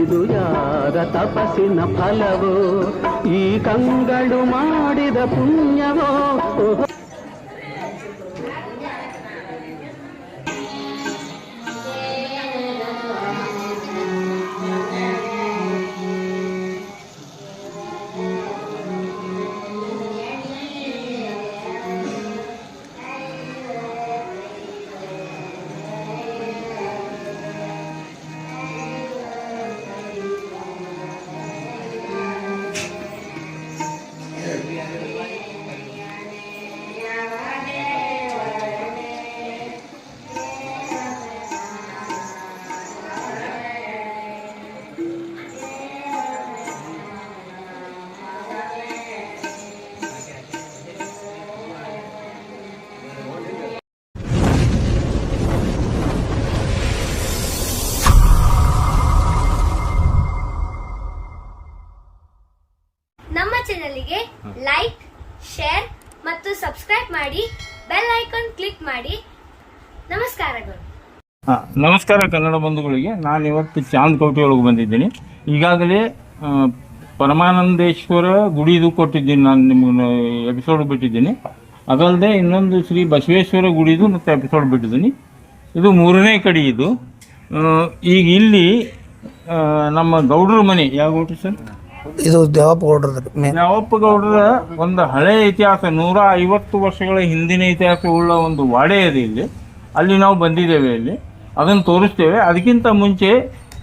ಇದು ಯಾರ ತಪಸ್ಸಿನ ಫಲವೋ? ಈ ಕಂಗಳು ಮಾಡಿದ ಪುಣ್ಯವೋ? ಚಾನಲ್ಗೆ ಲೈಕ್ ಶೇರ್ ಮತ್ತು ಸಬ್ಸ್ಕ್ರೈಬ್ ಮಾಡಿ ಬೆಲ್ ಐಕಾನ್ ಕ್ಲಿಕ್ ಮಾಡಿ. ನಮಸ್ಕಾರಗಳು. ನಮಸ್ಕಾರ ಕನ್ನಡ ಬಂಧುಗಳಿಗೆ. ನಾನು ಇವತ್ತು ಚಾಂದಕೋಟೆ ಒಳಗೆ ಬಂದಿದ್ದೀನಿ. ಈಗಾಗಲೇ ಪರಮಾನಂದೇಶ್ವರ ಗುಡಿದು ಕೊಟ್ಟಿದ್ದೀನಿ ನಾನು ನಿಮ್ಗೆ ಎಪಿಸೋಡ್ ಬಿಟ್ಟಿದ್ದೀನಿ. ಅದಲ್ಲದೆ ಇನ್ನೊಂದು ಶ್ರೀ ಬಸವೇಶ್ವರ ಗುಡಿದು ಮತ್ತು ಎಪಿಸೋಡ್ ಬಿಟ್ಟಿದ್ದೀನಿ. ಇದು ಮೂರನೇ ಕಡೆ ಇದು. ಈಗ ಇಲ್ಲಿ ನಮ್ಮ ಗೌಡ್ರ ಮನೆ ಯಾವ ಗೌಡ್ರಿ ಸರ್? ಇದು ದೇವಪ್ಪ ಗೌಡ್ರ ದೇವಪ್ಪ ಗೌಡ್ರ ಒಂದು ಹಳೆ ಇತಿಹಾಸ ನೂರ ಐವತ್ತು ವರ್ಷಗಳ ಹಿಂದಿನ ಇತಿಹಾಸವುಳ್ಳ ಒಂದು ವಾಡೆ ಇದೆ ಇಲ್ಲಿ. ಅಲ್ಲಿ ನಾವು ಬಂದಿದ್ದೇವೆ ಇಲ್ಲಿ. ಅದನ್ನು ತೋರಿಸ್ತೇವೆ. ಅದಕ್ಕಿಂತ ಮುಂಚೆ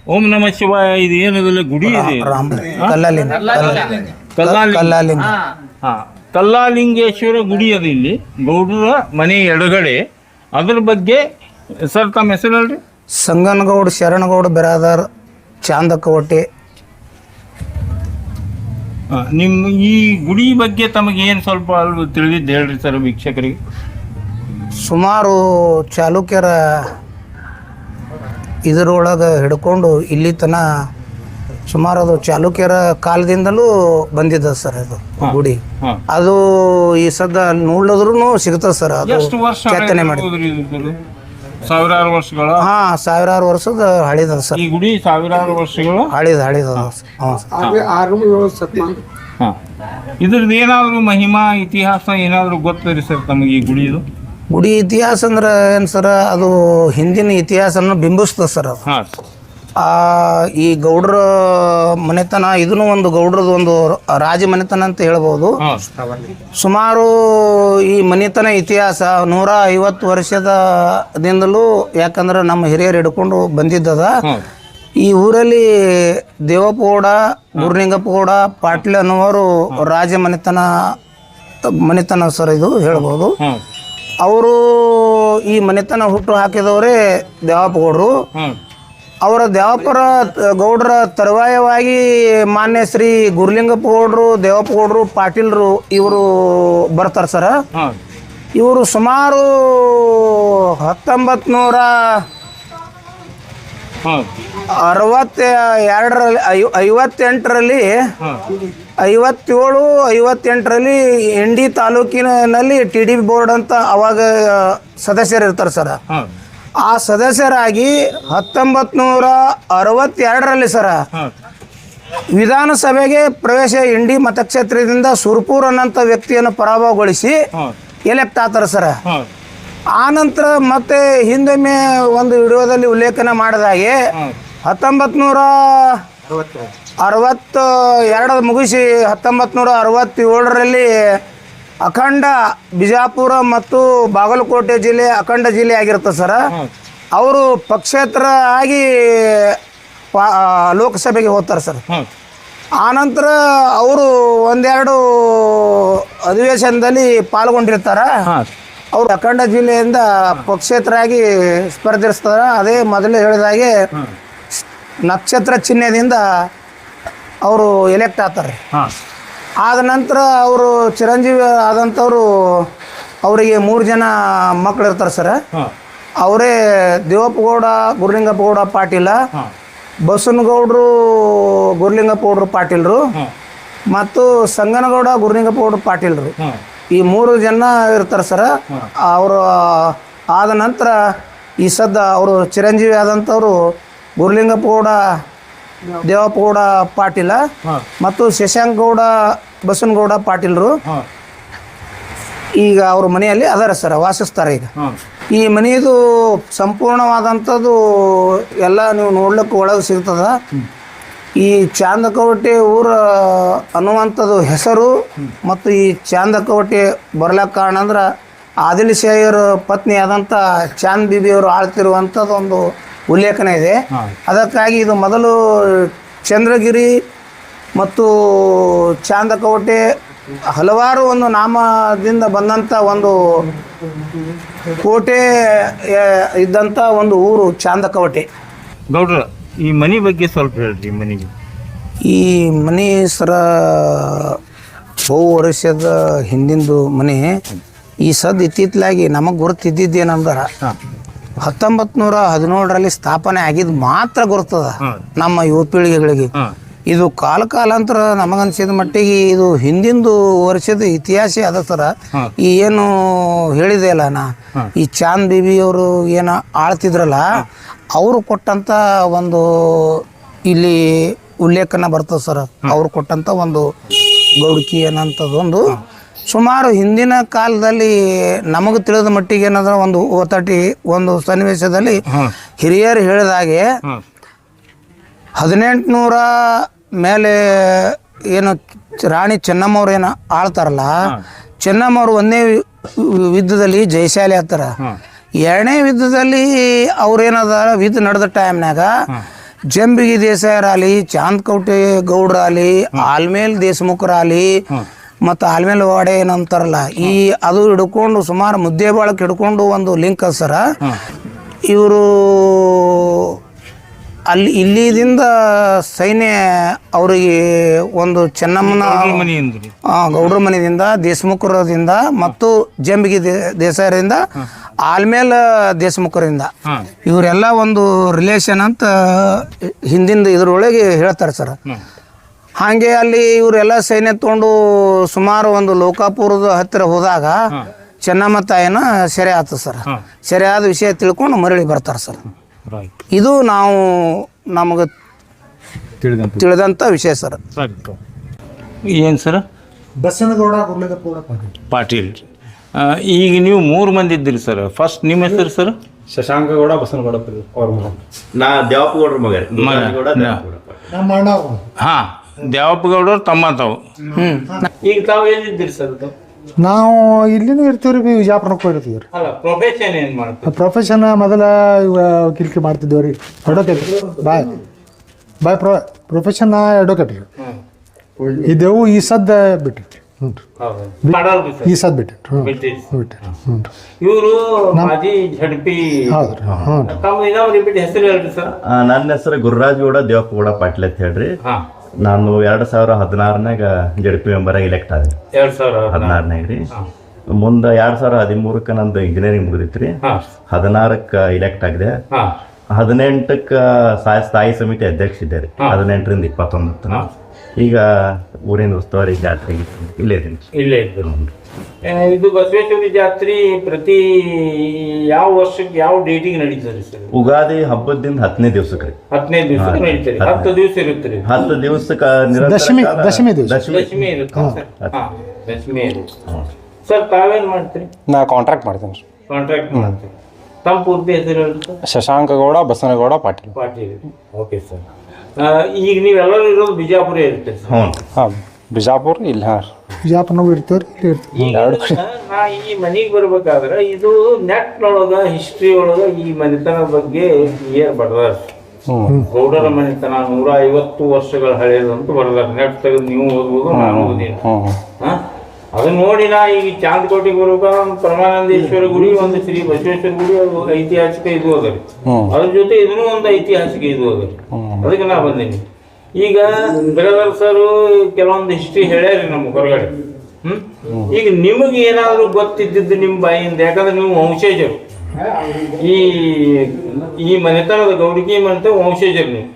ಓಂ ನಮ ಶಿವಾಯ ಇದು ಏನದಲ್ಲ ಗುಡಿ ಇದೆ. ರಾಮ ಕಲ್ಲಲಿಂಗ. ಕಲ್ಲಾಲಿ ಕಲ್ಲಾಲಿಂಗ. ಹಾ. ಕಲ್ಲಾಲಿಂಗೇಶ್ವರ ಗುಡಿ ಅದು ಇಲ್ಲಿ. ಗೌಡರ ಮನೆ ಎಡಗಡೆ. ಅದ್ರ ಬಗ್ಗೆ ಸರ್ ತಮ್ಮ ಹೆಸರು ಹೇಳ್ರಿ. ಸಂಗನಗೌಡ ಶರಣಗೌಡ ಬಿರಾದಾರ್ ಚಾಂದಕ್ಕ ಹಾ, ನಿಮ್ಮ ಈ ಗುಡಿ ಬಗ್ಗೆ ತಮಗೆ ಏನು ಸ್ವಲ್ಪ ಅಲ್ವ ತಿಳಿದಿದ್ದು ಹೇಳ್ರಿ ಸರ್ ವೀಕ್ಷಕರಿಗೆ. ಸುಮಾರು ಚಾಲುಕ್ಯರ ಇದರೊಳಗೆ ಹಿಡ್ಕೊಂಡು ಇಲ್ಲಿ ತನ ಸುಮಾರು ಅದು ಚಾಲುಕ್ಯರ ಕಾಲದಿಂದಲೂ ಬಂದಿದೆ ಸರ್ ಅದು ಗುಡಿ. ಅದು ಈ ಸದ್ದ ನೋಡಿದ್ರು ಸಿಗ್ತದೆ ಸರ್ ಅದು ಕೆತ್ತನೆ ಮಾಡಿ? ಸಾವಿರಾರು ವರ್ಷಗಳ? ಹಾ ಸಾವಿರಾರು ವರ್ಷದ ಹಳಿದ ಸರ್. ಈ ಗುಡಿ ಸಾವಿರಾರು ವರ್ಷಗಳು? ಹಳಿದ ಹಳಿದ ಹಾಂ ಸತಿ ಹಾ ಇದ್ರದ್ದು ಏನಾದರೂ ಮಹಿಮಾ ಇತಿಹಾಸ ಏನಾದರೂ ಗೊತ್ತಿರಿ ಸರ್ ತಮಗೆ ಈ ಗುಡಿದು? ಗುಡಿ ಇತಿಹಾಸ ಅಂದ್ರೆ ಏನು ಸರ್ ಅದು ಹಿಂದಿನ ಇತಿಹಾಸನ ಬಿಂಬಿಸ್ತದೆ ಸರ್ ಅದು. ಹಾ ಆ ಈ ಗೌಡ್ರ ಮನೆತನ ಇದನ್ನು ಒಂದು ಗೌಡ್ರದ ಒಂದು ರಾಜ ಮನೆತನ ಅಂತ ಹೇಳ್ಬೋದು. ಸುಮಾರು ಈ ಮನೆತನ ಇತಿಹಾಸ ನೂರ ಐವತ್ತು ವರ್ಷದ ದಿಂದಲೂ ಯಾಕಂದ್ರೆ ನಮ್ಮ ಹಿರಿಯರು ಹಿಡ್ಕೊಂಡು ಬಂದಿದ್ದದ. ಈ ಊರಲ್ಲಿ ದೇವಪ್ಪಗೌಡ ಗುರುಲಿಂಗಪ್ಪಗೌಡ ಪಾಟೀಲ್ ಅನ್ನುವರು ರಾಜ ಮನೆತನ ಮನೆತನ ಸರ್ ಇದು ಹೇಳ್ಬೋದು. ಅವರು ಈ ಮನೆತನ ಹುಟ್ಟು ಹಾಕಿದವರೇ ದೇವಪ್ಪಗೌಡರು ಅವರ ದೇವಪ್ಪರ ಗೌಡರ ತರುವಾಯವಾಗಿ ಮಾನ್ಯ ಶ್ರೀ ಗುರುಲಿಂಗಪ್ಪ ಗೌಡ್ರು ದೇವಪ್ಪ ಗೌಡ್ರು ಪಾಟೀಲ್ರು ಇವರು ಬರ್ತಾರೆ ಸರ. ಇವರು ಸುಮಾರು ಹತ್ತೊಂಬತ್ನೂರ ಅರವತ್ತ ಎರಡರಲ್ಲಿ ಐವತ್ತೆಂಟರಲ್ಲಿ ಐವತ್ತೇಳು ಐವತ್ತೆಂಟರಲ್ಲಿ ಎಂಡಿ ತಾಲೂಕಿನಲ್ಲಿ ಟಿ ಡಿ ಬೋರ್ಡ್ ಅಂತ ಅವಾಗ ಸದಸ್ಯರು ಇರ್ತಾರೆ ಸರ್. ಆ ಸದಸ್ಯರಾಗಿ ಹತ್ತೊಂಬತ್ತು ನೂರ ಅರವತ್ತೆರಡರಲ್ಲಿ ಸರ ವಿಧಾನಸಭೆಗೆ ಪ್ರವೇಶ ಇಂಡಿ ಮತಕ್ಷೇತ್ರದಿಂದ ಸುರ್ಪೂರ್ ಅನ್ನಂಥ ವ್ಯಕ್ತಿಯನ್ನು ಪರಾಭವಗೊಳಿಸಿ ಎಲೆಕ್ಟ್ ಆತಾರೆ ಸರ. ಆ ನಂತರ ಮತ್ತೆ ಹಿಂದೊಮ್ಮೆ ಒಂದು ವಿಡಿಯೋದಲ್ಲಿ ಉಲ್ಲೇಖನ ಮಾಡಿದಾಗೆ ಹತ್ತೊಂಬತ್ ಹತ್ತೊಂಬತ್ತು ನೂರ ಅರವತ್ತು ಎರಡು ಮುಗಿಸಿ ಹತ್ತೊಂಬತ್ತು ನೂರ ಅರವತ್ತೇಳರಲ್ಲಿ ಅಖಂಡ ಬಿಜಾಪುರ ಮತ್ತು ಬಾಗಲಕೋಟೆ ಜಿಲ್ಲೆ ಅಖಂಡ ಜಿಲ್ಲೆ ಆಗಿರುತ್ತೆ ಸರ. ಅವರು ಪಕ್ಷೇತರ ಆಗಿ ಪಾ ಲೋಕಸಭೆಗೆ ಹೋಗ್ತಾರೆ ಸರ್. ಆನಂತರ ಅವರು ಒಂದೆರಡು ಅಧಿವೇಶನದಲ್ಲಿ ಪಾಲ್ಗೊಂಡಿರ್ತಾರೆ. ಹಾ. ಅವರು ಅಖಂಡ ಜಿಲ್ಲೆಯಿಂದ ಪಕ್ಷೇತರಾಗಿ ಸ್ಪರ್ಧಿಸ್ತಾರೆ. ಅದೇ ಮೊದಲೇ ಹೇಳಿದಾಗೆ ನಕ್ಷತ್ರ ಚಿಹ್ನೆದಿಂದ ಅವರು ಎಲೆಕ್ಟ್ ಆಗ್ತಾರೆ. ಹಾ. ಆದ ನಂತರ ಅವರು ಚಿರಂಜೀವಿ ಆದಂಥವ್ರು ಅವರಿಗೆ ಮೂರು ಜನ ಮಕ್ಕಳು ಇರ್ತಾರೆ ಸರ್. ಅವರೇ ದೇವಪ್ಪಗೌಡ ಗುರುಲಿಂಗಪ್ಪಗೌಡ ಪಾಟೀಲ ಹಾ. ಬಸವನಗೌಡರು ಗುರುಲಿಂಗಪ್ಪ ಪಾಟೀಲರು ಪಾಟೀಲ್ರು ಮತ್ತು ಸಂಗನಗೌಡ ಗುರುಲಿಂಗಪ್ಪಗೌಡರು ಪಾಟೀಲ್ರು. ಈ ಮೂರು ಜನ ಇರ್ತಾರೆ ಸರ. ಅವರು ಆದ ನಂತರ ಈ ಸದ್ದ ಅವರು ಚಿರಂಜೀವಿ ಆದಂಥವ್ರು ಗುರುಲಿಂಗಪ್ಪಗೌಡ ದೇವಪ್ಪಗೌಡ ಪಾಟೀಲ ಮತ್ತು ಶಶಾಂಕ್ ಗೌಡ ಬಸವನಗೌಡ ಪಾಟೀಲರು. ಈಗ ಅವ್ರ ಮನೆಯಲ್ಲಿ ಅದಾರ ಸರ್ ವಾಸಿಸ್ತಾರೆ ಈಗ. ಈ ಮನೆಯದು ಸಂಪೂರ್ಣವಾದಂಥದ್ದು ಎಲ್ಲ ನೀವು ನೋಡ್ಲಿಕ್ಕೆ ಒಳಗೆ ಸಿಗ್ತದ. ಈ ಚಾಂದಕವಟೆ ಊರ ಅನ್ನುವಂಥದ್ದು ಹೆಸರು ಮತ್ತು ಈ ಚಾಂದಕವಟೆ ಬರ್ಲಕ್ಕೆ ಕಾರಣ ಅಂದ್ರೆ ಆದಿಲ್ ಶಾಹಿಯರ ಪತ್ನಿ ಆದಂಥ ಚಾಂದ್ ಬೀಬಿಯವರು ಆಳ್ತಿರುವಂಥದ್ದು ಒಂದು ಉಲ್ಲೇಖನ ಇದೆ. ಅದಕ್ಕಾಗಿ ಇದು ಮೊದಲು ಚಂದ್ರಗಿರಿ ಮತ್ತು ಚಾಂದಕವಟೆ ಹಲವಾರು ಒಂದು ನಾಮದಿಂದ ಬಂದಂಥ ಒಂದು ಕೋಟೆ ಇದ್ದಂಥ ಒಂದು ಊರು ಚಾಂದಕವಟೆ. ಗೌಡ್ರ ಈ ಮನೆ ಬಗ್ಗೆ ಸ್ವಲ್ಪ ಹೇಳ್ರಿ ಮನೆಗೆ. ಈ ಮನೆ ಸರ ಬಹು ವರ್ಷದ ಹಿಂದಿಂದು ಮನೆ ಈ ಸದ್ ಇತ್ತಿತ್ತಲಾಗಿ ನಮಗೆ ಗುರುತಿದ್ದೇನಂದ್ರೆ ಹಾಂ ಹತ್ತೊಂಬತ್ತು ನೂರ ಹದಿನೇಳರಲ್ಲಿ ಸ್ಥಾಪನೆ ಆಗಿದ್ ಮಾತ್ರ ಗುರ್ತದ ನಮ್ಮ ಯುವ ಪೀಳಿಗೆಗಳಿಗೆ. ಇದು ಕಾಲ ಕಾಲಾಂತರ ನಮಗನ್ಸಿದ ಮಟ್ಟಿಗೆ ಇದು ಹಿಂದಿಂದು ವರ್ಷದ ಇತಿಹಾಸ ಅದ ಸರ. ಈ ಏನು ಹೇಳಿದೆ ಅಲ್ಲ ನಾ. ಈ ಚಾಂದ್ ಬಿಬಿ ಅವರು ಏನು ಆಳ್ತಿದ್ರಲ್ಲ ಅವರು ಕೊಟ್ಟಂತ ಒಂದು ಇಲ್ಲಿ ಉಲ್ಲೇಖನ ಬರ್ತದೆ ಸರ್. ಅವ್ರು ಕೊಟ್ಟಂತ ಒಂದು ಗೌಡ್ಕಿ ಅನ್ನೋಂಥದ್ದೊಂದು ಸುಮಾರು ಹಿಂದಿನ ಕಾಲದಲ್ಲಿ ನಮಗೆ ತಿಳಿದ ಮಟ್ಟಿಗೆ ಏನಂದ್ರೆ ಒಂದು ಓತಟಿ ಒಂದು ಸನ್ನಿವೇಶದಲ್ಲಿ ಹಿರಿಯರು ಹೇಳಿದಾಗೆ ಹದಿನೆಂಟುನೂರ ಮೇಲೆ ಏನು ರಾಣಿ ಚೆನ್ನಮ್ಮವ್ರು ಏನು ಆಳ್ತಾರಲ್ಲ ಚೆನ್ನಮ್ಮವ್ರು ಒಂದೇ ಯುದ್ಧದಲ್ಲಿ ಜಯಶಾಲಿ ಆಗ್ತಾರ. ಎರಡನೇ ಯುದ್ಧದಲ್ಲಿ ಅವ್ರೇನದ ಯುದ್ಧ ನಡೆದ ಟೈಮ್ನಾಗ ಜಂಬಿಗಿ ದೇಸಾಯರಾಲಿ ಚಾಂದ್ ಕೌಟೆ ಗೌಡ್ರಾಲಿ ಆಲ್ಮೇಲ್ ದೇಶಮುಖರಾಲಿ ಮತ್ತು ಆಲ್ಮೇಲ್ ವಾಡೆ ಏನಂತಾರಲ್ಲ ಈ ಅದು ಹಿಡ್ಕೊಂಡು ಸುಮಾರು ಮುದ್ದೆ ಬಾಳಕ್ಕೆ ಹಿಡ್ಕೊಂಡು ಒಂದು ಲಿಂಕ್ ಸರ ಇವರು ಅಲ್ಲಿ ಇಲ್ಲಿದಿಂದ ಸೈನ್ಯ ಅವರಿಗೆ ಒಂದು ಚೆನ್ನಮ್ಮನ ಗೌಡ್ರ ಮನೆಯಿಂದ. ದೇಶಮುಖರದಿಂದ ಮತ್ತು ಜಂಬಿಗೆ ದೇಸಾಯರಿಂದ ಆಲ್ಮೇಲ್ ದೇಶಮುಖರಿಂದ. ಇವರೆಲ್ಲ ಒಂದು ರಿಲೇಷನ್ ಅಂತ ಹಿಂದಿಂದ ಇದ್ರೊಳಗೆ ಹೇಳ್ತಾರೆ ಸರ್. ಹಾಗೆ ಅಲ್ಲಿ ಇವರೆಲ್ಲ ಸೈನ್ಯ ತಗೊಂಡು ಸುಮಾರು ಒಂದು ಲೋಕಾಪುರದ ಹತ್ತಿರ ಹೋದಾಗ ಚೆನ್ನಮ್ಮ ತಾಯಿನ ಸೆರೆ ಆತು ಸರ್. ಹಾಂ. ಸೆರೆ ಆದ ವಿಷಯ ತಿಳ್ಕೊಂಡು ಮರಳಿ ಬರ್ತಾರೆ ಸರ್. ರೈಟ್ ಇದು ನಾವು ನಮಗೆ ತಿಳಿದಂತ ತಿಳಿದಂಥ ವಿಷಯ ಸರ್. ಸರಿ ಏನು ಸರ್? ಬಸನಗೌಡ ಪಾಟೀಲ್. ಈಗ ನೀವು ಮೂರು ಮಂದಿ ಇದ್ದೀರಿ ಸರ್. ಫಸ್ಟ್ ನಿಮ್ಮ ಹೆಸರು ಸರ್? ಶಶಾಂಕಗೌಡ ಬಸನಗೌಡ ಅವ್ರ ಮಗ. ನಾ ದೇವಪ್ಪಗೌಡ್ರ ಮಗ ಮಗ. ಗೌಡ ದೇವಪ್ಪಗೌಡರು ತಮ್ಮ ತಾವು ಈಗ ತಾವು ಏನಿದ್ದೀರಿ ಸರ್ ನಾವು ಇಲ್ಲಿನೂ ಇರ್ತೀವ್ರಿ ಬಿ ವಿಜಾಪುರಕ್ಕೆ ಹೋಗಿರ್ತೀವಿ ರೀ ಅಲ್ಲ ಪ್ರೊಫೆಷನ್ ಏನು ಪ್ರೊಫೆಷನ್ ಮೊದಲ ಕಿಲ್ಕಿ ಮಾಡ್ತಿದ್ದೇವೆ ರೀ advocate by. By pro profession advocate ರೀ. ಇದೇವು ಈ ಸದ್ದ ಬಿಟ್ಟಿರಿ ಹ್ಞೂ ರೀ. ಈ ಸದ್ ಬಿಟ್ಟಿರಿ ಹ್ಞೂ ಬಿಟ್ಟಿರಿ ಬಿಟ್ಟಿರಿ ಹ್ಞೂ ರೀ. ಇವರು ಮಾಜಿ ಝಡ್ಪಿ ಹೌದು ರೀ. ಹ್ಞೂ ರೀ. ತಮ್ಮ ಇನ್ನೊಂದು ರಿಪೀಟ್ ಹೆಸರು ಹೇಳ್ರಿ ಸರ್? ಆ, ನನ್ನ ಹೆಸರು ಗುರುರಾಜ್ ಗೌಡ ದೇವಪ್ಪಗೌಡ ಪಾಟೀಲ್ ಅಂತ ಹೇಳ್ರಿ. ಹಾಂ. ನಾನು ಎರಡು ಸಾವಿರ ಹದಿನಾರನಾಗ ಜಡ್ ಪಿ ಮೆಂಬರ್ ಇಲೆಕ್ಟ್ ಆದೆ. ಎರಡು ಸಾವಿರ ಹದಿನಾರನಾಗ ರೀ. ಮುಂದೆ ಎರಡು ಸಾವಿರ ಹದಿಮೂರಕ್ಕ ನಂದು ಇಂಜಿನಿಯರಿಂಗ್ ಮುಗಿದಿತ್ತು ರೀ ಹದಿನಾರಕ್ಕೆ ಇಲೆಕ್ಟ್ ಆಗಿದೆ. ಹದಿನೆಂಟಕ್ಕ ಸ್ಥಾಯಿ ಸಮಿತಿ ಅಧ್ಯಕ್ಷ ಇದ್ದೆ ರೀ ಹದಿನೆಂಟರಿಂದ ಇಪ್ಪತ್ತೊಂಬತ್ತು ಈಗ ಊರಿನ ಉಸ್ತುವಾರಿ ಜಾತ್ರೆ ಇಲ್ಲೇ ಇದೀನಿ ಇಲ್ಲೇ ಇದ್ರು ಆ, ಇದು ಬಸವೇಶ್ವರಿ ಜಾತ್ರೆ ಪ್ರತಿ ಯಾವ ವರ್ಷಕ್ಕೆ ಯಾವ ಡೇಟಿಗೆ ನಡೀತದೆ ಸರ್? ಉಗಾದಿ ಹಬ್ಬದಿಂದ ಹತ್ತನೇ ದಿವಸಕ್ಕೆ ಹತ್ತನೇ ದಿವಸ ನಡೀತದೆ. ಹತ್ತು ದಿವಸ ಇರುತ್ತೆ ರೀ. ಹತ್ತು ದಿವಸಕ್ಕೆ ನಿರಂತರ ದಶಮಿ ದಶಮಿ ದಿವಸ. ದಶಮಿ. ದಶಮಿ ಇರುತ್ತೆ ಸರ್. ಹಾಂ ದಶಮಿ ಇರುತ್ತೆ. ಸರ್ ತಾವೇನ್ ಮಾಡ್ತೀರಿ? ನಾ ಕಾಂಟ್ರಾಕ್ಟ್ ಮಾಡ್ತೇನೆ ರೀ ಕಾಂಟ್ರಾಕ್ಟ್ ಮಾಡ್ತೀರಿ. ತಮ್ಮ ಪೂರ್ತಿ ಹೆಸರು ಹೇಳಿ sir? Shashankagowda Basanagowda Patil. Patil. Okay sir ಈಗ ನೀವೆಲ್ಲರೂ ಇರೋದು ಬಿಜಾಪುರ ಇರುತ್ತೆ ಸರ್. ಹ್ಞೂ ಹಾಂ ಬಿಜಾಪುರ ಇಲ್ಲ ಹಾಂ ರೀ. ವಿಜಯಪುರನಾಗೂ ಇರ್ತೀವಿ ರೀ ಇಲ್ಲಿ ಇರ್ತೀವಿ ಈಗ ನಾ ಈ ಮನೆಗೆ ಬರ್ಬೇಕಾದ್ರೆ ಇದು ನೆಟ್ ಒಳಗ ಹಿಸ್ಟ್ರಿ ಒಳಗ ಈ ಮನೆತನ ಬಗ್ಗೆ ಏನ್ ಬರ್ದಾರ ಹ್ಞೂ ಗೌಡರ ಮನೆತನ ನೂರ ಐವತ್ತು ವರ್ಷಗಳ ಹಳೆಯದು ಅಂತ ಬರ್ದಾರ ನೆಟ್ ತೆಗೆದು ನೀವು ಓದ್ಬೋದು ನಾನು ಓದಿನಿ ಹ್ಞೂ ಹಾ? ಅದನ್ನ ನೋಡಿ ನಾ ಈಗ ಚಾಂದಕೋಟೆಗೆ ಬರ್ಬೇಕಾದ್ರೆ ಒಂದು ಪರಮಾನಂದೇಶ್ವರ ಗುಡಿ ಒಂದು ಶ್ರೀ ಬಸವೇಶ್ವರ ಗುಡಿ ಅದು ಐತಿಹಾಸಿಕ ಇದು ಅದ ರೀ. ಹ್ಞೂ ಅದ್ರ ಜೊತೆ ಇದನ್ನೂ ಒಂದು ಐತಿಹಾಸಿಕ ಇದು ಅದ ರೀ. ಅದಕ್ಕೆ ನಾ ಬಂದೀನಿ. ಈಗ ಬ್ರದರ್ ಸರ್ ಕೆಲವೊಂದು ಹಿಸ್ಟ್ರಿ ಹೇಳ್ಯಾರಿ ನಮ್ಮ ಹೊರಗಡೆ. ಹ್ಮ್? ಈಗ ನಿಮಗೆ ಏನಾದರೂ ಗೊತ್ತಿದ್ದಿದ್ದು ನಿಮ್ಮ ಬಾಯಿಂದ? ಯಾಕಂದ್ರೆ ನೀವು ವಂಶಜರು. ಈ ಈ ಮನೆತನದ ಗೌಡಿಗೆ ಮಂತೆ ವಂಶಜರು ನೀವು.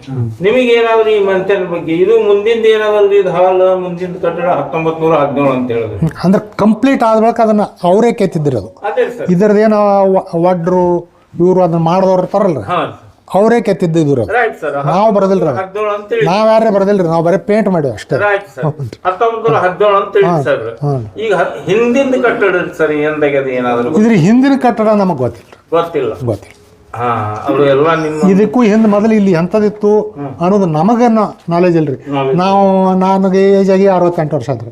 ನಿಮಗೆ ಏನಾದ್ರು ಈ ಮನೆತನ ಬಗ್ಗೆ ಇದು ಮುಂದಿಂದ ಏನಾದ್ರು ಇದು ಹಾಲು ಮುಂದಿನ ಕಟ್ಟಡ ಹತ್ತೊಂಬತ್ ನೂರ ಹದಿನೇಳು ಅಂತ ಹೇಳಿದ್ರು. ಅಂದ್ರೆ ಕಂಪ್ಲೀಟ್ ಆದ ಬಳಿಕ ಅದನ್ನ ಅವರೇ ಕೆತ್ತಿದ್ದಿರೋದು ಅದು ಸರ್. ಇದ್ರದ್ದೇನೋ ಒಡ್ರು ಇವರು ಅದನ್ನ ಮಾಡಿದವ್ರು ಇರ್ತಾರಲ್ರಿ? ಹಾ ಅವರೇ ಕೆತ್ತಿದ್ದು ಇದ್ರು ರೈಟ್ ಸರ್. ನಾವು ಬರದಿಲ್ಲ. ಹದಿನೇಳು ಅಂತ ಹೇಳಿ. ನಾವ್ ಯಾರೇ ಬರದಿಲ್ರಿ? ನಾವು ಬರೀ ಪೇಂಟ್ ಮಾಡಿವಿ ಅಷ್ಟೇ. Right sir. ಹತ್ತೊಂಬತ್ ನೂರ ಹದಿನೇಳು ಅಂತ ಹೇಳಿ ಸರ್. ಈಗ ಹ- ಹಿಂದಿಂದ ಕಟ್ಟಡ ಸರ್ ಏನಾದ್ರು ಇದ್ರ ಹಿಂದಿನ ಕಟ್ಟಡ ನಮಗೆ ಗೊತ್ತಿಲ್ಲ. ಗೊತ್ತಿಲ್ಲ. ಗೊತ್ತಿಲ್ಲ. ಎಲ್ಲ ನಿಮ್ಮ ಇದಕ್ಕೂ ಹಿಂದ್ ಮೊದಲು ಇಲ್ಲಿ ಎಂಥದಿತ್ತು ಅನ್ನೋದು ನಮಗೆ ನಾಲೆಜ್ ಇಲ್ರಿ. ನಾವು ನನಗೆ ಏಜ್ ಆಗಿ ಅರವತ್ತೆಂಟು ವರ್ಷ ಆದ್ರಿ.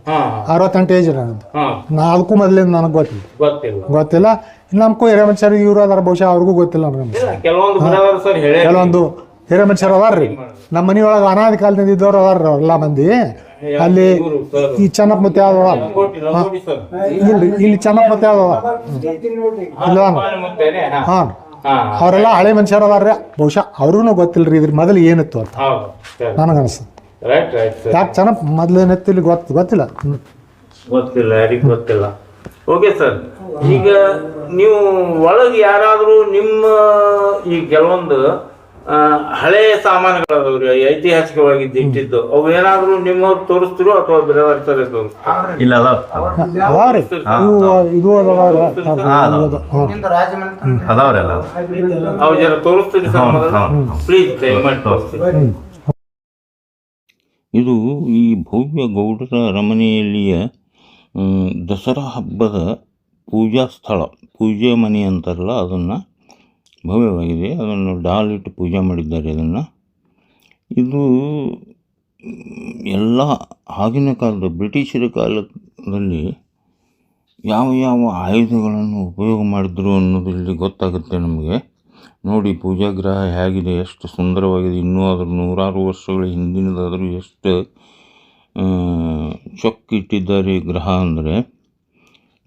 ಅರವತ್ತೆಂಟು ಏಜ್ ನಾಲ್ಕು ಹಾ. ನಾ ಅದಕ್ಕೂ ಮೊದಲಿಂದ ನನಗೆ ಗೊತ್ತಿಲ್ಲ. ಗೊತ್ತಿಲ್ಲ. ಗೊತ್ತಿಲ್ಲ ನಮ್ಗೂ ಹಿರಿಯ ಮನುಷ್ಯರು ಇವ್ರು ಅದಾರ ಬಹುಶಃ ಅವ್ರಿಗೂ ಗೊತ್ತಿಲ್ಲ ನಮ್ಗೆ. ಕೆಲವೊಂದು ಬಿಡೋರು ಸರ್ ಹೇಳಿ ಕೆಲವೊಂದು ಹಿರಿಯ ಮನುಷ್ಯರು ಅದಾರ್ರಿ. ನಮ್ಮ ಮನೆಯೊಳಗೆ ಅನಾದಿ ಕಾಲದಿಂದ ಇದ್ದವ್ರು ಅದಾರ ಎಲ್ಲ ಮಂದಿ. ಅಲ್ಲಿ ಈ ಚೆನ್ನಪ್ಪ ಮತ್ತೆ ಯಾವ್ದು ಇಲ್ರಿ ಇಲ್ಲಿ ಚೆನ್ನಪ್ಪ ಮತ್ತೆ ಯಾವ್ದು ಇಲ್ಲ ಹಾ ಅವರೆಲ್ಲ ಹಳೆ ಮನುಷ್ಯರು ಅದಾರ್ರಿ. ಬಹುಶಃ ಅವ್ರಿಗೂ ಗೊತ್ತಿಲ್ರಿ ಇದ್ರ ಮೊದಲು ಏನಿತ್ತು ಅಂತ. ಅನಿಸ್ತು ಯಾಕೆ ಚೆನ್ನಪ್ಪ ಮೊದಲು ಏನಿತ್ತು ಇಲ್ಲಿ ಗೊತ್ತು ಗೊತ್ತಿಲ್ಲ. ಗೊತ್ತಿಲ್ಲ ಯಾರಿಗೂ ಗೊತ್ತಿಲ್ಲ. Okay sir. ಈಗ ನೀವು ಒಳಗೆ ಯಾರಾದರೂ ನಿಮ್ಮ ಈ ಕೆಲವೊಂದು ಹಳೆಯ ಹಳೆ ಐತಿಹಾಸಿಕವಾಗಿ ಐತಿಹಾಸಿಕವಾಗಿದ್ದು ಇಟ್ಟಿದ್ದು ಅವು ಏನಾದರೂ ನಿಮ್ಮವ್ರು ತೋರಿಸ್ತೀರೋ ಅಥವಾ ಬೇರೆಯವ್ರ ಬರ್ತಾರೆ ತೋರಿಸ್ತಾರೆ? ಇಲ್ಲ ಅದಾವ. ಅದಾವ್ರಿ ಅವು ಜರ ತೋರಿಸ್ತೀರಿ. ಪ್ಲೀಸ್ ದಯಮಾಡಿ ತೋರಿಸ್ತೀರಿ. ಇದು ಈ ಭವ್ಯ ಗೌಡರ ಅರಮನೆಯಲ್ಲಿಯ ದಸರಾ ಹಬ್ಬದ ಪೂಜಾ ಸ್ಥಳ. ಪೂಜೆ ಮನೆ ಅಂತಾರಲ್ಲ ಅದನ್ನು ಭವ್ಯವಾಗಿದೆ. ಅದನ್ನು ಡಾಲ್ ಇಟ್ಟು ಪೂಜೆ ಮಾಡಿದ್ದಾರೆ ಅದನ್ನು. ಇದು ಎಲ್ಲ ಆಗಿನ ಕಾಲದ ಬ್ರಿಟಿಷರ ಕಾಲದಲ್ಲಿ ಯಾವ ಯಾವ ಆಯುಧಗಳನ್ನು ಉಪಯೋಗ ಮಾಡಿದ್ರು ಅನ್ನೋದು ಇಲ್ಲಿ ಗೊತ್ತಾಗುತ್ತೆ ನಮಗೆ. ನೋಡಿ ಪೂಜಾ ಗ್ರಹ ಹೇಗಿದೆ, ಎಷ್ಟು ಸುಂದರವಾಗಿದೆ. ಇನ್ನೂ ಅದರ ನೂರಾರು ವರ್ಷಗಳ ಹಿಂದಿನದಾದರೂ ಎಷ್ಟು ಚೊಕ್ಕಿಟ್ಟಿದ್ದಾರೆ ಗ್ರಹ ಅಂದರೆ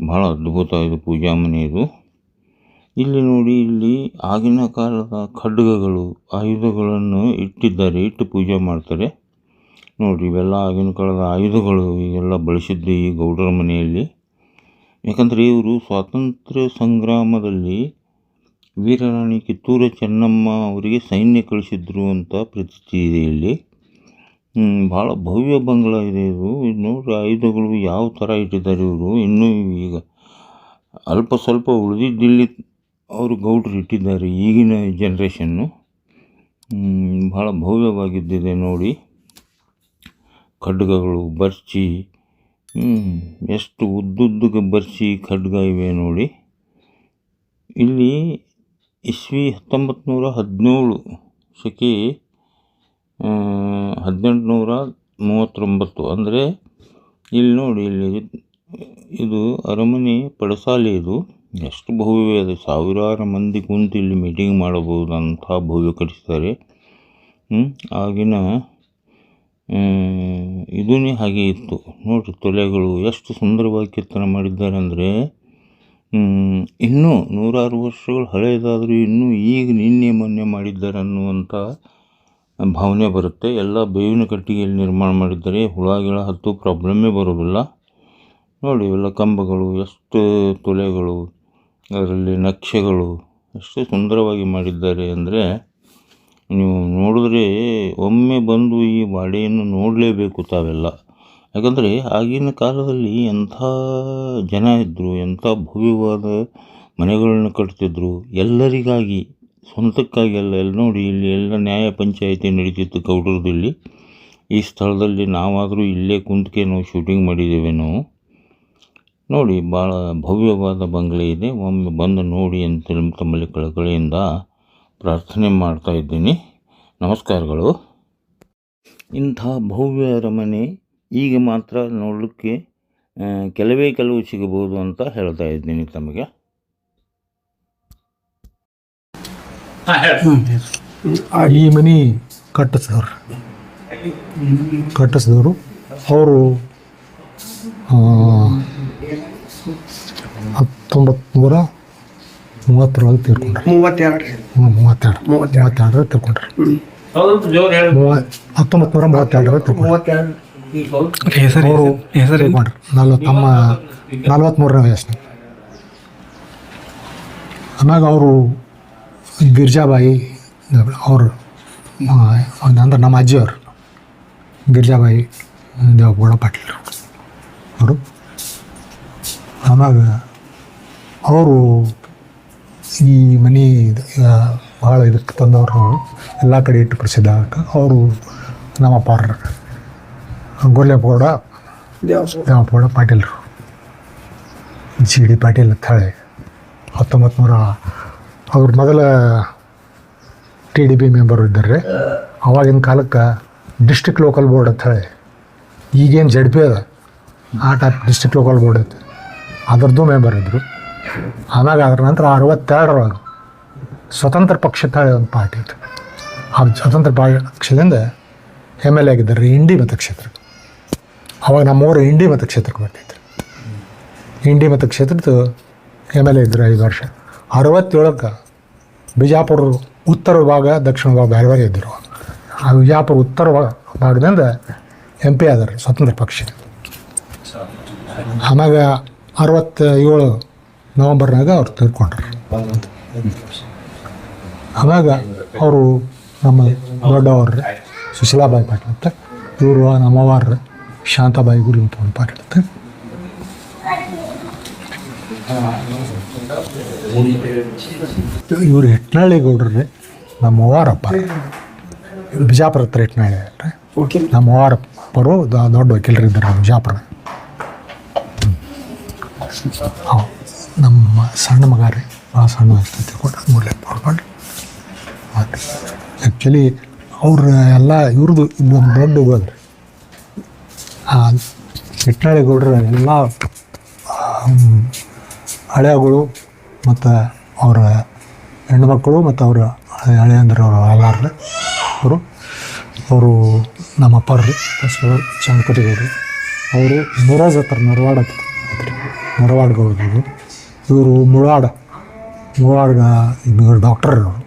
ಭಾಳ ಅದ್ಭುತ ಇದು ಪೂಜಾ ಮನೆ ಇದು. ಇಲ್ಲಿ ನೋಡಿ, ಇಲ್ಲಿ ಆಗಿನ ಕಾಲದ ಖಡ್ಗಗಳು, ಆಯುಧಗಳನ್ನು ಇಟ್ಟಿದ್ದಾರೆ, ಇಟ್ಟು ಪೂಜೆ ಮಾಡ್ತಾರೆ. ನೋಡಿ ಇವೆಲ್ಲ ಆಗಿನ ಕಾಲದ ಆಯುಧಗಳು ಇವೆಲ್ಲ ಬಳಸಿದ್ದು ಈ ಗೌಡರ ಮನೆಯಲ್ಲಿ. ಯಾಕಂದರೆ ಇವರು ಸ್ವಾತಂತ್ರ್ಯ ಸಂಗ್ರಾಮದಲ್ಲಿ ವೀರರಾಣಿ ಕಿತ್ತೂರ ಚೆನ್ನಮ್ಮ ಅವರಿಗೆ ಸೈನ್ಯ ಕಳಿಸಿದ್ರು ಅಂತ ಪ್ರತೀತಿ ಇದೆ ಇಲ್ಲಿ. ಭಾಳ ಭವ್ಯ ಬಂಗಲೆ ಇದೆ ಇದು. ನೋಡ್ರಿ, ಆಯುಧಗಳು ಯಾವ ಥರ ಇಟ್ಟಿದ್ದಾರೆ ಇವರು. ಇನ್ನೂ ಈಗ ಅಲ್ಪ ಸ್ವಲ್ಪ ಉಳಿದಿದ್ದಿಲ್ಲಿ ಅವರು ಗೌಡ್ರು ಇಟ್ಟಿದ್ದಾರೆ ಈಗಿನ ಜನ್ರೇಷನ್ನು ಭಾಳ ಭವ್ಯವಾಗಿದ್ದಿದೆ ನೋಡಿ. ಖಡ್ಗಗಳು ಬರ್ಚಿ. ಎಷ್ಟು ಉದ್ದುದ್ದಕ್ಕೆ ಬರ್ಚಿ ಖಡ್ಗ ಇವೆ ನೋಡಿ. ಇಲ್ಲಿ ಇಸ್ವಿ ಹತ್ತೊಂಬತ್ತು ನೂರ ಹದಿನೇಳು ಶಕೆ ಹದಿನೆಂಟುನೂರ ಮೂವತ್ತೊಂಬತ್ತು. ಅಂದರೆ ಇಲ್ಲಿ ನೋಡಿ, ಇಲ್ಲಿ ಇದು ಅರಮನೆ ಪಡಸಾಲೆ ಇದು. ಎಷ್ಟು ಭವ್ಯ ಇದೆ ಸಾವಿರಾರು ಮಂದಿ ಕುಂತು ಇಲ್ಲಿ ಮೀಟಿಂಗ್ ಮಾಡಬಹುದು ಅಂತ ಭವ್ಯ ಕಟ್ಟಿಸ್ತಾರೆ. ಆಗಿನ ಇದೂ ಹಾಗೆ ಇತ್ತು. ನೋಡಿರಿ ತೊಲೆಗಳು ಎಷ್ಟು ಸುಂದರವಾಗಿ ಕೆತ್ತನೆ ಮಾಡಿದ್ದಾರೆ ಅಂದರೆ ಇನ್ನೂ ನೂರಾರು ವರ್ಷಗಳು ಹಳೆಯದಾದರೂ ಇನ್ನೂ ಈಗ ನಿನ್ನೆ ಮೊನ್ನೆ ಮಾಡಿದ್ದಾರೆ ಅನ್ನುವಂಥ ಭಾವನೆ ಬರುತ್ತೆ. ಎಲ್ಲ ಬೇವಿನ ಕಟ್ಟಿಗೆಯಲ್ಲಿ ನಿರ್ಮಾಣ ಮಾಡಿದ್ದರೆ ಹುಳ ಗಿಳ ಹತ್ತು ಪ್ರಾಬ್ಲಮ್ಮೇ ಬರೋದಿಲ್ಲ. ನೋಡಿ ಇವೆಲ್ಲ ಕಂಬಗಳು, ಎಷ್ಟು ತೊಲೆಗಳು, ಅದರಲ್ಲಿ ನಕ್ಷೆಗಳು, ಎಷ್ಟು ಸುಂದರವಾಗಿ ಮಾಡಿದ್ದಾರೆ ಅಂದರೆ, ನೀವು ನೋಡಿದ್ರೆ ಒಮ್ಮೆ ಬಂದು ಈ ಬಾಡಿಯನ್ನು ನೋಡಲೇಬೇಕು ತಾವೆಲ್ಲ. ಯಾಕಂದರೆ ಆಗಿನ ಕಾಲದಲ್ಲಿ ಎಂಥ ಜನ ಇದ್ದರು, ಎಂಥ ಭವ್ಯವಾದ ಮನೆಗಳನ್ನು ಕಟ್ತಿದ್ರು, ಎಲ್ಲರಿಗಾಗಿ ಸ್ವಂತಕ್ಕಾಗಿ ಎಲ್ಲ ನೋಡಿ, ಇಲ್ಲಿ ಎಲ್ಲ ನ್ಯಾಯ ಪಂಚಾಯಿತಿ ನಡೀತಿತ್ತು ಗೌಡ್ರದಲ್ಲಿ ಈ ಸ್ಥಳದಲ್ಲಿ ನಾವಾದರೂ ಇಲ್ಲೇ ಕುಂತ್ಕೆ ನಾವು ಶೂಟಿಂಗ್ ಮಾಡಿದ್ದೇವೆ ನಾವು ನೋಡಿ, ಭಾಳ ಭವ್ಯವಾದ ಬಂಗಲೆ ಇದೆ. ಒಮ್ಮೆ ಬಂದು ನೋಡಿ ಅಂತ ತಮ್ಮಲ್ಲಿ ಕಳಕಳಿಯಿಂದ ಪ್ರಾರ್ಥನೆ ಮಾಡ್ತಾ ಇದ್ದೀನಿ. ನಮಸ್ಕಾರಗಳು. ಇಂಥ ಭವ್ಯ ಅರಮನೆ ಈಗ ಮಾತ್ರ ನೋಡಲಿಕ್ಕೆ ಕೆಲವೇ ಕೆಲವು ಸಿಗಬಹುದು ಅಂತ ಹೇಳ್ತಾ ಇದ್ದೀನಿ ತಮಗೆ. ಈ ಮನಿ ಕಟ್ಟಿಸಿದವ್ರು. ಕಟ್ಟಿಸಿದವರು. ಅವರು ಹತ್ತೊಂಬತ್ನೂರ ಮೂವತ್ತರೊಳಗೆ ತೀರ್ಕೊಂಡ್ರು. ಮೂವತ್ತೆರಡು. ಹ್ಞೂ ಮೂವತ್ತೆರಡು. ಮೂವತ್ತೆರಡರಲ್ಲಿ ತೀರ್ಕೊಂಡ್ರು. ಹೌದು ಜೋರು ಹೇಳಿ ಮೂವ ಹತ್ತೊಂಬತ್ತು ನೂರ ಮೂವತ್ತೆರಡರಲ್ಲಿ ತೀರ್ಕೊಂಡ್ರು ಅವರು ಮಾಡ್ರಿ ನಲ್ವತ್ತು ತಮ್ಮ ನಲ್ವತ್ತ್ಮೂರನೇ ವಯಸ್ಸಿನ. ಆಮ್ಯಾಗ ಅವರು ಗಿರ್ಜಾಬಾಯಿ ಅವರು ಅಂದ್ರೆ ನಮ್ಮ ಅಜ್ಜಿಯವರು. ಗಿರ್ಜಾಬಾಯಿ ದೇವಗೌಡ ಪಾಟೀಲ್ ಅವರು. ಆಮ್ಯಾಗ ಅವರು ಈ ಮನೆ ಭಾಳ ಇದಕ್ಕೆ ತಂದವರು ಎಲ್ಲ ಕಡೆ ಇಟ್ಟು ಪ್ರಸಿದ್ಧ ಅವರು ನಮ್ಮ ಅಪ್ಪಾರ ಗೋಲ್ಯಪ್ಪಗೌಡ ದೇವಪ್ಪಗೌಡ ಪಾಟೀಲ್ರು. ಜಿ ಡಿ ಪಾಟೀಲ್ ಅಂತ ಹತ್ತೊಂಬತ್ತು ನೂರ ಅವ್ರ ಮೊದಲ ಟಿ ಡಿ ಬಿ ಮೆಂಬರು ಇದ್ದಾರೆ. ಅವಾಗಿನ ಕಾಲಕ್ಕೆ ಡಿಸ್ಟ್ರಿಕ್ಟ್ ಲೋಕಲ್ ಬೋರ್ಡ್ ಅಂತ ಹೇಳಿ. ಈಗೇನು ಜಡ್ ಪಿ ಅದ? ಆ ಟೈಪ್ ಡಿಸ್ಟ್ರಿಕ್ಟ್ ಲೋಕಲ್ ಬೋರ್ಡ್ ಐತೆ. ಅದರದ್ದು ಮೆಂಬರ್ ಇದ್ದರು ಆಮ್ಯಾಗ ಅದ್ರ ನಂತರ ಅರವತ್ತೆರಡರೊಳಗೆ ಸ್ವತಂತ್ರ ಪಕ್ಷ ಹೇಳಿ ಒಂದು ಪಾರ್ಟಿ ಇತ್ತು. ಆ ಸ್ವತಂತ್ರ ಪಕ್ಷದಿಂದ ಎಂ ಎಲ್ ಎ ಆಗಿದ್ದಾರೆ ಇಂಡಿ ಮತಕ್ಷೇತ್ರ ಅವಾಗ ನಮ್ಮೂರು ಇಂಡಿ ಮತಕ್ಷೇತ್ರಕ್ಕೆ ಬರ್ತಿದ್ರು ಇಂಡಿ ಮತಕ್ಷೇತ್ರದ್ದು ಎಂ ಎಲ್ ಎ ಇದ್ದರು ಐದು ವರ್ಷ. ಅರವತ್ತೇಳಕ್ಕೆ ಬಿಜಾಪುರ ಉತ್ತರ ಭಾಗ, ದಕ್ಷಿಣ ಭಾಗ ಬೇರೆ ಬೇರೆ ಇದ್ದರು ಆ ಬಿಜಾಪುರ ಉತ್ತರ ಭಾಗದಿಂದ ಎಂ ಪಿ ಆದರು ಸ್ವತಂತ್ರ ಪಕ್ಷ. ಆಮ್ಯಾಗ ಅರವತ್ತೇಳು ನವಂಬರ್ನಾಗ ಅವ್ರು ತೀರ್ಕೊಂಡ್ರು. ಆಮ್ಯಾಗ ಅವರು ನಮ್ಮ ದೊಡ್ಡವ್ರ ಸುಶೀಲಾಬಾಯಿ ಪಾಟೀಲ್ ಅಂತ, ಇವರು ನಮ್ಮವಾರ ಶಾಂತಾಬಾಯಿ ಗುರಿ ಅಂತ ಒಂದು ಪಾಟೀಲ್ ಅಂತ. ಇವರು ಹೆಟ್ನಳ್ಳಿ ಗೌಡ್ರಿ ನಮ್ಮ ಅವ್ವಾರಪ್ಪ. ಬಿಜಾಪುರ ಹತ್ರ ಹೆಟ್ನಳ್ಳಿ ಅಲ್ರಿ ನಮ್ಮ ಅವ್ವಾರಪ್ಪರು ದೊಡ್ಡ ವಕೀಲರು ಇದ್ದಾರೆ ನಮ್ಮ ಬಿಜಾಪುರ. ನಮ್ಮ ಸಣ್ಣ ಮಗ ರೀ ಆ ಸಣ್ಣ ಆಗ್ತೈತೆ ಕೂಡ ಮೂಲೆ ನೋಡ್ಕೊಂಡು. ಮತ್ತು ಆ್ಯಕ್ಚುಲಿ ಅವ್ರ ಎಲ್ಲ ಇವ್ರದ್ದು ಇನ್ನೊಂದು ದೊಡ್ಡ ಹೋದ್ರಿ ಆ ಹಿಟ್ನಾಳಿ ಗೌಡ್ರ ಎಲ್ಲ ಹಳೆಯಗಳು ಮತ್ತು ಅವರ ಹೆಣ್ಮಕ್ಕಳು ಮತ್ತು ಅವರ ಹಳೆ ಅಂದ್ರೆ ಅವರು ಅವರು ಅವರು ನಮ್ಮ ಅಪ್ಪಾರ್ರಿ ಫಸ್ಟ್ ಚಂದ್ಕಟಿಗೌಡ್ರು ಅವರು ಮುರಾಜ್ ಹತ್ರ ನರವಾಡ ನರವಾಡ್ಗೆ ಐತ್ರಿ. ನರವಾಡ ಗೌಡ್ರು ಇವರು ಮುಳಾಡ, ಮುಳಾಡ್ಗ ಇವರು ಡಾಕ್ಟರ್ ಇರೋರು.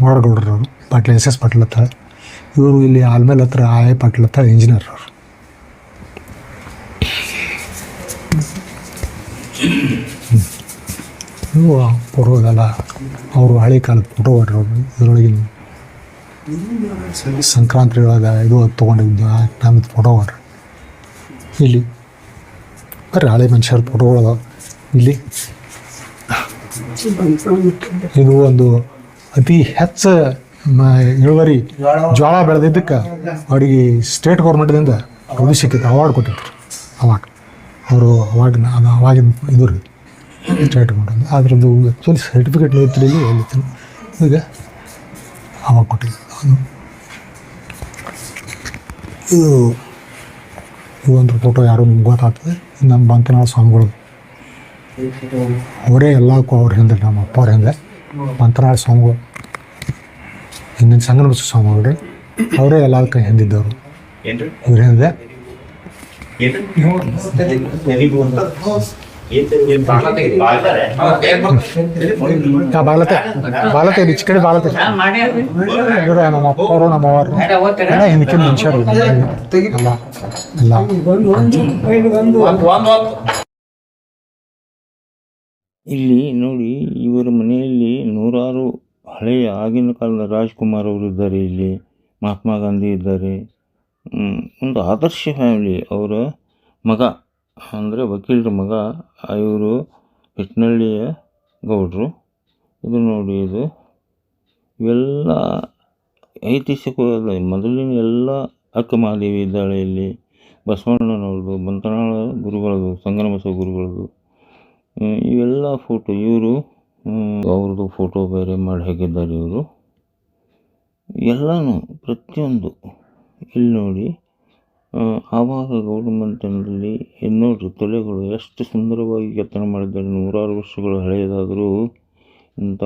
ಮುಳಾಡ ಗೌಡ್ರು ಅವರು ಪಾಟೀಲ್ ಎಸ್ ಎಸ್ ಪಾಟೀಲ್ ಹತ್ರ. ಇವರು ಇಲ್ಲಿ ಆಲ್ಮೇಲೆ ಹತ್ರ ಆಯ ಪಾಟೀಲ್ ಹತ್ರ ಇಂಜಿನಿಯರ್ ಅವರು ಪೂರ್ವದೆಲ್ಲ ಅವರು ಹಳೆ ಕಾಲದ ಫೋಟೋ ಹೊಡ್ರೋದು ಇದರೊಳಗಿನ ಸಂಕ್ರಾಂತಿ ಒಳಗೆ ಇದು ತೊಗೊಂಡಿದ್ದು ಫೋಟೋ ಹೊಡ್ರಿ. ಇಲ್ಲಿ ಬರ್ರಿ, ಹಳೆ ಮನುಷ್ಯರ ಫೋಟೋಗಳು ಇಲ್ಲಿ ಇದು ಒಂದು ಅತಿ ಹೆಚ್ಚು ಇಳುವರಿ ಜ್ವಾಳ ಬೆಳೆದಿದ್ದಕ್ಕೆ ಅವರಿಗೆ ಸ್ಟೇಟ್ ಗೌರ್ಮೆಂಟ್ದಿಂದ ಇದು ಸಿಕ್ಕಿತ್ತು ಅವಾರ್ಡ್ ಕೊಟ್ಟಿದ್ರು. ಅವಾಗ. ಅವರು ಅವಾಗ ಅದು ಅವಾಗಿನ ಇದು ಸ್ಟೇಟ್ ಮಾಡೋದು ಅದರದ್ದು ಆ್ಯಕ್ಚುಲಿ ಸರ್ಟಿಫಿಕೇಟ್ ಇತ್ತಿರಲಿ ಹೇಳಿತ್ತು ಈಗ ಅವಾಗ ಕೊಟ್ಟಿದ್ದು. ಅದು ಇದು ಒಂದು ಫೋಟೋ ಯಾರು ನಿಮ್ಗೆ ಗೊತ್ತಾಗ್ತದೆ? ನಮ್ಮ ಬಂತನಾಳ ಸ್ವಾಮಿಗಳು. ಅವರೇ ಎಲ್ಲಕ್ಕೂ ಅವ್ರ ಹಿಂದೆ ನಮ್ಮ ಅಪ್ಪ ಅವ್ರ ಹಿಂದೆ ಮಂತ್ರಾಳ ಸ್ವಾಮಿಗಳು. ಹಿಂದಿನ ಸಂಗನ ಬಸವ ಸ್ವಾಮಿಗಳು. ರೀ ಅವರೇ ಎಲ್ಲದಕ್ಕೆ ಹಿಂದಿದ್ದವರು. ಇವ್ರ ಹಿಂದೆ ಬಾಲತೆ ಬಾಲತೆ ಈಚೆ ಕಡೆ ಬಾಲತೆ ಇವ್ರ ನಮ್ಮ ಅಪ್ಪವರು ನಮ್ಮ ಅವರು ಹಿಂದಕ್ಕೆ ಎಲ್ಲ ಇಲ್ಲಿ ನೋಡಿ ಇವರ ಮನೆಯಲ್ಲಿ ನೂರಾರು ಹಳೆಯ ಆಗಿನ ಕಾಲದ ರಾಜ್ಕುಮಾರ್ ಅವರು ಇದ್ದಾರೆ ಇಲ್ಲಿ. ಮಹಾತ್ಮ ಗಾಂಧಿ ಇದ್ದಾರೆ. ಒಂದು ಆದರ್ಶ ಫ್ಯಾಮಿಲಿ. ಅವರ ಮಗ ಅಂದರೆ ವಕೀಲರ ಮಗ ಇವರು ಹಿಟ್ನಳ್ಳಿಯ ಗೌಡರು. ಇದು ನೋಡಿ ಇದು ಇವೆಲ್ಲ ಐತಿಹಾಸಿಕವಾದ ಮೊದಲಿನ ಎಲ್ಲ ಅಕ್ಕ ಮಹಾದೇವಿ ಇದ್ದಾಳೆ ಇಲ್ಲಿ. ಬಸವಣ್ಣನವ್ರದ್ದು, ಬಂತನಾಳ ಗುರುಗಳದು ಸಂಗಮಸ ಗುರುಗಳದು ಇವೆಲ್ಲ ಫೋಟೋ ಇವರು ಅವ್ರದ್ದು ಫೋಟೋ ಬೇರೆ ಮಾಡಿ ಹಾಕಿದ್ದಾರೆ ಇವರು. ಎಲ್ಲನೂ ಪ್ರತಿಯೊಂದು ಇಲ್ಲಿ ನೋಡಿ. ಆವಾಗ ಗೌರ್ಮೆಂಟಿನಲ್ಲಿ ಇನ್ನೂರು ತಲೆಗಳು ಎಷ್ಟು ಸುಂದರವಾಗಿ ಕೆತ್ತನೆ ಮಾಡಿದ್ದಾರೆ ನೂರಾರು ವರ್ಷಗಳು ಹಳೆಯದಾದರೂ ಇಂಥ